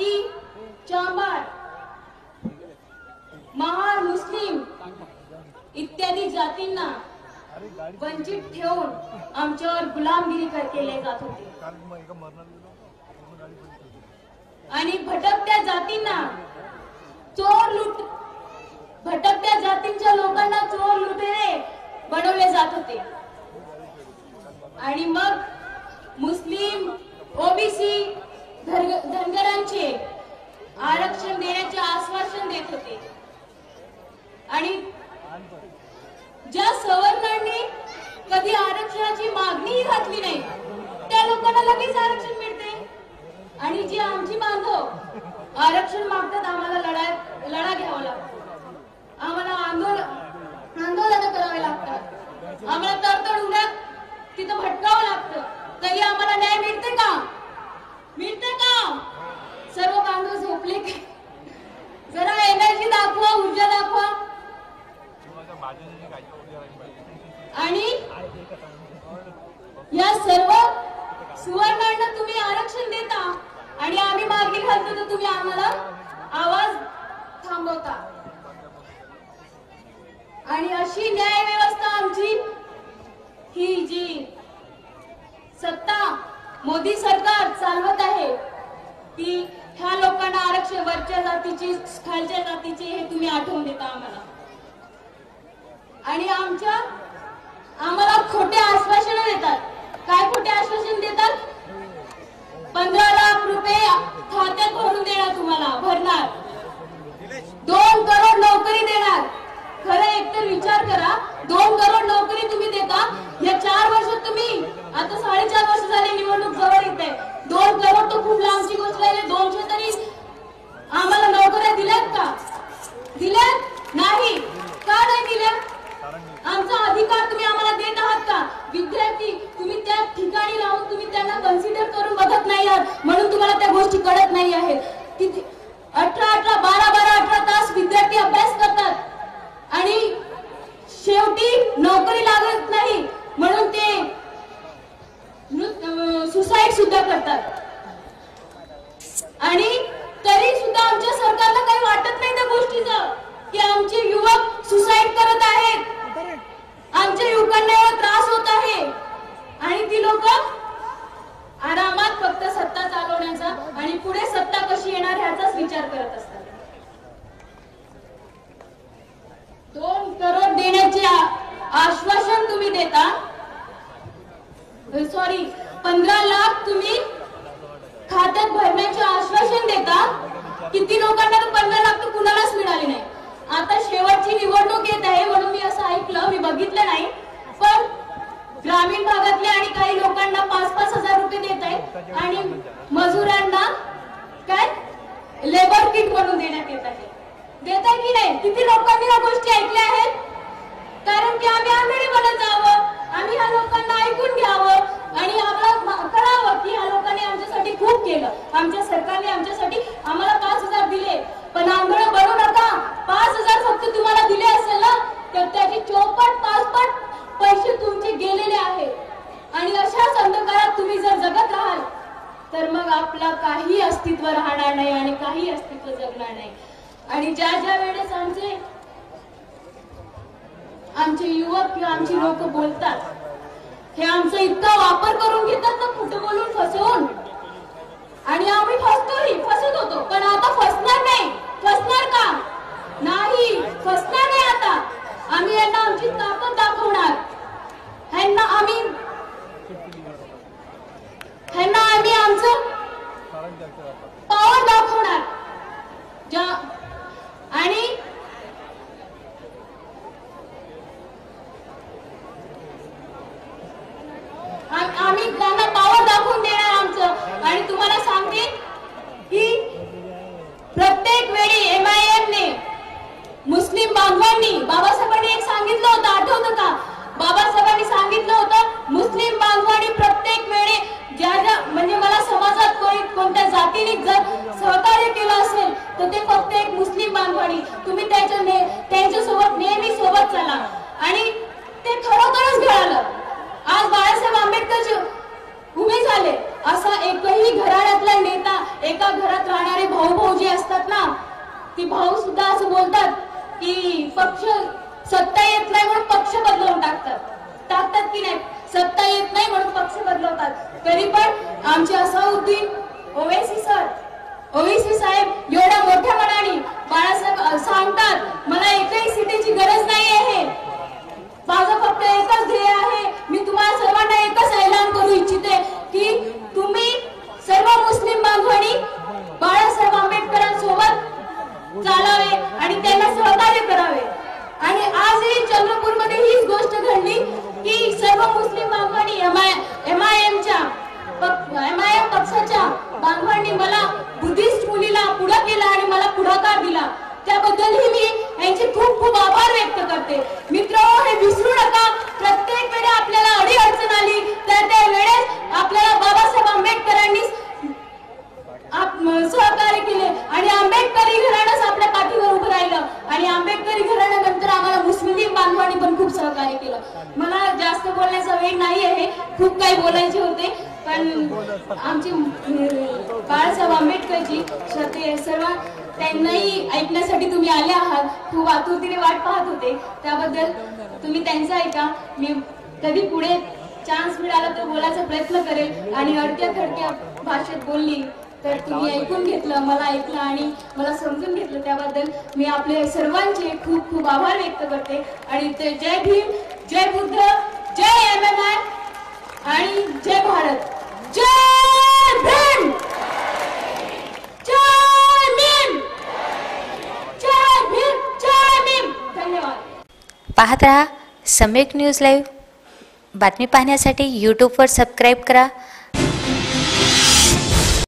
माती चांबार महार मुस्लिम इत्यादी जातींना वंचित ठेवून आमच्यावर गुलामगिरी केले जात होते. आणि भटकत्या जातींना चोर लुट भटकत्या जातींच्या लोकांना चोर लुटेरे बनवले जात होते. आणि मग मुस्लिम ओबीसी आश्वासन देण्याचे आश्वासन देत होते. आणि ज्या सवर्णांनी कधी आरक्षणाची मागणीही घातली नाही त्या लोकांना लगेच आरक्षण मिळते आणि जी आमची बांधव आरक्षण मागतात आम्हाला लढा लढा घ्यावा लागतो. आम्हाला आंदोलन आंदोलन करावे लागतात. आम्हाला तरतड उन्हात तिथं भटकावं लागतं. तरी आम्हाला न्याय मिळते का मिळते का सर्व बांधव झोपले की जरा एनर्जी दाखवा ऊर्जा दाखवा आणि या सर्व सुवर्णांना तुम्ही आरक्षण देता. आणि आम्ही मागे घालतो तर तुम्ही आम्हाला आवाज थांबवता. आणि अशी न्याय व्यवस्था आमची ही जी सत्ता मोदी सरकार चालवत आहे. ती ह्या लोकांना आरक्षण वरच्या जातीची खालच्या जातीची हे तुम्ही आठवून देता आम्हाला. आणि आमच्या आम्हाला खोटे आश्वासन देतात. काय खोटे आश्वासन देतात पंधरा लाख रुपये खात्यात भरून देणार तुम्हाला भरणार. दोन करोड नोकरी देणार. खरं एकतर विचार करा दोन करोड नोकरी तुम्ही देता या चार वर्षात तुम्ही आता साडेचार वर्ष झाली निवडणूक जवळ येते. दोन करोड तर खूप लांबची गोष्ट आहे दोनशे तरी आम्हाला नोकऱ्या दिल्यात का दिल्यात नाही का नाही दिल्या आमचा अधिकार तुम्ही आम्हाला देत आहात का विद्यार्थी तुम्ही त्या ठिकाणी राहून तुम्ही त्यांना कन्सिडर करून बघत नाही आहात. म्हणून तुम्हाला त्या गोष्टी कळत नाही आहेत. अठरा अठरा बारा बारा अठरा तास विद्यार्थी अभ्यास करतात. आणि शेवटी नोकरी लागत नाही. म्हणून ते सुसाईड सुद्धा करतात. आणि तरी सुद्धा आमच्या सरकारला काही वाटत नाही त्या गोष्टीचं की आमचे युवक सुसाईड करत आहेत. आमच्या युवकांना त्रास होत आहे. आणि ती लोक आरामात फक्त सत्ता चालवण्याचा आणि पुढे सत्ता कशी येणार ह्याचाच विचार करत असतात. दोन करोड देण्याचे आश्वासन तुम्ही देता. सॉरी पंधरा लाख तुम्ही खात्यात भरण्याचे आश्वासन देता. किती लोकांना तर पंधरा लाख तर कुणालाच मिळाले नाही. आता शेवटची निवडणूक येत आहे म्हणून मी असं ऐकलं मी बघितलं नाही. पण ग्रामीण भागातले आणि काही लोकांना पाच पाच हजार रुपये देत आहेत आणि मजुरांना काय? लेबर किट म्हणून देण्यात येत आहे. देत आहे की नाही? किती लोकांनी या गोष्टी ऐकल्या आहेत? कारण की आम्ही आंधळी बनत जावं आम्ही ह्या लोकांना ऐकून घ्यावं आणि आम्हाला कळावं की ह्या लोकांनी आमच्यासाठी खूप केलं. आमच्या सरकारने आमच्यासाठी आम्हाला पाच हजार दिले पण आंधळ बनू नका पाच हजार फक्त तुम्हाला दिले असेल ना तर त्याचे पाच पट पैसे तुमचे गेलेले आहे. आणि अशाच अंधकारात तुम्ही जर जगत राहाल तर मग आपला काही अस्तित्व राहणार नाही आणि काही अस्तित्व जगणार नाही. आणि ज्या ज्या वेळेस आमचे आमचे युवक किंवा आमची लोक बोलतात हे आमचा इतका वापर करून घेतात ना खोटं बोलून फसवून. आणि आम्ही फसतोही फसत होतो. पण आता फसणार नाही. फसणार का? नाही फसणार नाही आता. बांधवांनी बाबासाहेबांनी एक सांगितलं होतं आठवत का? बाबासाहेबांनी सांगितलं होतं मुस्लिम बांधवांनी प्रत्येक वेळे ज्या ज्या म्हणजे मला समाजात कोणी कोणत्या जातीने जर सहकार्य केलं असेल तर ते फक्त एक मुस्लिम बांधवानी. तुम्ही त्यांच्या ने, त्यांच्यासोबत नेहमी सोबत चला. आणि ते खरोखरच घडालं. आज बाळासाहेब आंबेडकर उभे झाले असा एकही घराण्यातला नेता एका घरात राहणारे भाऊ भाऊजी असतात ना ती भाऊ सुद्धा असं बोलतात की पक्ष सत्ता येत नाही म्हणून पक्ष बदलवून टाकतात. टाकतात की नाही? सत्ता येत नाही म्हणून पक्ष बदलवतात. तरी पण आमचे असाउद्दीन ओवेसी सर ओवेसी साहेब एवढ्या मोठ्या मनाने बाळासाहेब अ, सांगतात मला एकही सीटेची गरज नाही आहे माझं फक्त एकच ध्येय आहे मी तुम्हाला सर्वांना एकच ऐलान करू इच्छिते की तुम्ही सर्व मुस्लिम बांधवांनी बाळासाहेब आंबेडकरांसोबत आणि त्यांना सहकार्य करावे. आणि आजही चंद्रपूरमध्ये हीच गोष्ट घडली की सर्व मुस्लिम बांधवांनी एम आय एम आय एमच्या एम आय एम पक्षाच्या बांधवांनी मला बुद्धिस्ट मुलीला पुढं केला आणि मला पुढाकार दिला. त्याबद्दलही मी यांचे खूप खूप आभार व्यक्त करते मित्र हे विसरू नका प्रत्येक वेळी आपल्याला अडी अडचण आली तर त्या वेळेस आपल्याला बाबासाहेब आंबेडकरांनी आप- सहकार्य केले आणि आंबेडकरी घराणंच आपल्या पाठीवर उभं राहिलं आणि आंबेडकरी घराण्यानंतर आम्हाला मुस्लिम बांधवांनी पण खूप सहकार्य केलं. मला जास्त बोलण्याचा वेळ नाही आहे खूप काही बोलायचे होते पण आमची बाळासाहेब आंबेडकरजी श्रद्धे सर्व त्यांनाही ऐकण्यासाठी तुम्ही आले आहात. खूप आतुरतीने वाट पाहत होते. त्याबद्दल तुम्ही त्यांचं ऐका. मी कधी पुढे चान्स मिळाला तर बोलायचा प्रयत्न करेल आणि अडक्या थडक्या भाषेत बोलली. तर तुम्ही ऐकून घेतलं मला ऐकलं आणि मला समजून घेतलं त्याबद्दल. मी आपले सर्वांचे खूप खूप आभार व्यक्त करते. आणि ते जय भीम जय बुद्ध जय एम एम आय आणि जय भारत. जय भीम! जय भीम! जय भीम जय भीम! धन्यवाद. पाहत रहा सम्यक न्यूज लाईव्ह बातमी पाहण्यासाठी यूट्यूबवर सबस्क्राईब करा.